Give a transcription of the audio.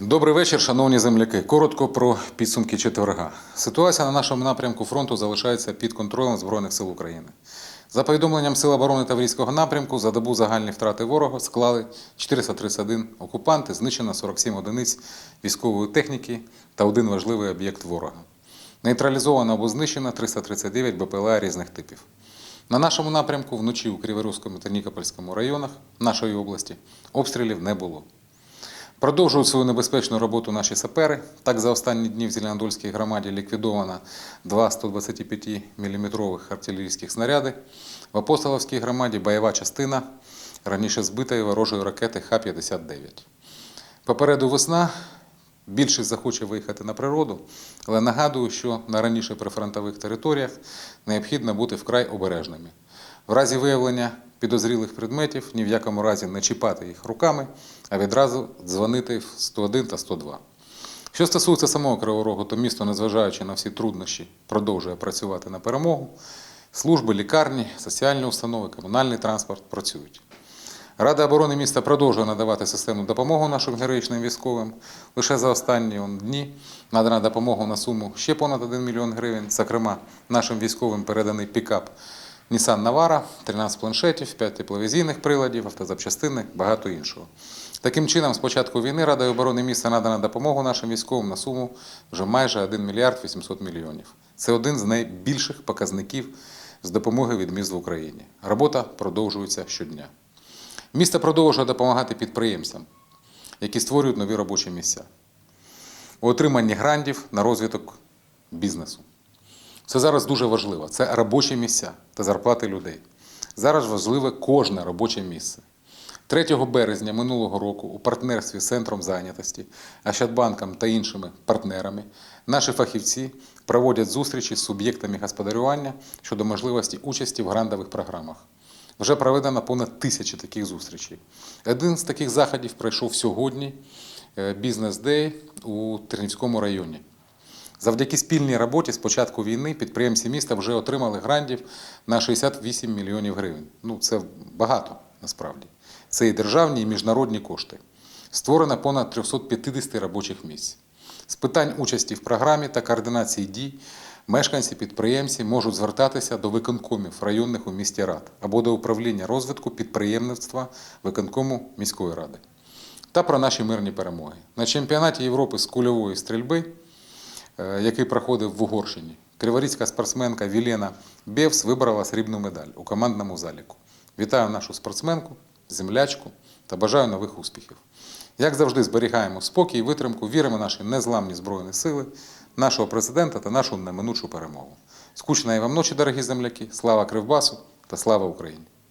Добрий вечір, шановні земляки. Коротко про підсумки четверга. Ситуація на нашому напрямку фронту залишається під контролем Збройних сил України. За повідомленням Сил оборони Таврійського напрямку, за добу загальні втрати ворога склали 431 окупанти, знищено 47 одиниць військової техніки та один важливий об'єкт ворога. Нейтралізовано або знищено 339 БПЛА різних типів. На нашому напрямку вночі у Криворізькому та Нікопольському районах нашої області обстрілів не було. Продовжують свою небезпечну роботу наші сапери. Так, за останні дні в Зеленодольській громаді ліквідовано два 125 мм артилерійських снаряди. В Апостоловській громаді бойова частина раніше збитої ворожої ракети Х-59. Попереду весна. Більшість захоче виїхати на природу, але нагадую, що на раніше прифронтових територіях необхідно бути вкрай обережними. В разі виявлення підозрілих предметів ні в якому разі не чіпати їх руками, а відразу дзвонити в 101 та 102. Що стосується самого Кривого Рогу, то місто, незважаючи на всі труднощі, продовжує працювати на перемогу. Служби, лікарні, соціальні установи, комунальний транспорт працюють. Рада оборони міста продовжує надавати системну допомогу нашим героїчним військовим. Лише за останні дні надана допомога на суму ще понад 1 мільйон гривень. Зокрема, нашим військовим переданий пікап Nissan Navara, 13 планшетів, 5 тепловізійних приладів, автозапчастини, багато іншого. Таким чином, з початку війни Радою оборони міста надана допомогу нашим військовим на суму вже майже 1 мільярд 800 мільйонів. Це один з найбільших показників з допомоги від міст в Україні. Робота продовжується щодня. Місто продовжує допомагати підприємцям, які створюють нові робочі місця у отриманні грантів на розвиток бізнесу. Це зараз дуже важливо. Це робочі місця та зарплати людей. Зараз важливе кожне робоче місце. 3 березня минулого року у партнерстві з Центром зайнятості, Ощадбанком та іншими партнерами наші фахівці проводять зустрічі з суб'єктами господарювання щодо можливості участі в грантових програмах. Вже проведено понад тисячі таких зустрічей. Один з таких заходів пройшов сьогодні е, бізнес-дей у Тернівському районі. Завдяки спільній роботі з початку війни підприємці міста вже отримали грантів на 68 мільйонів гривень. Ну, це багато насправді. Це і державні, і міжнародні кошти. Створено понад 350 робочих місць. З питань участі в програмі та координації дій мешканці підприємці можуть звертатися до виконкомів районних у місті рад або до управління розвитку підприємництва виконкому міської ради. Та про наші мирні перемоги. На чемпіонаті Європи з кульової стрільби який проходив в Угорщині. Криворізька спортсменка Вілена Бевс вибрала срібну медаль у командному заліку. Вітаю нашу спортсменку, землячку та бажаю нових успіхів. Як завжди, зберігаємо спокій витримку, віримо в наші незламні збройні сили, нашого президента та нашу неминучу перемогу. Скучної вам ночі, дорогі земляки! Слава Кривбасу та слава Україні!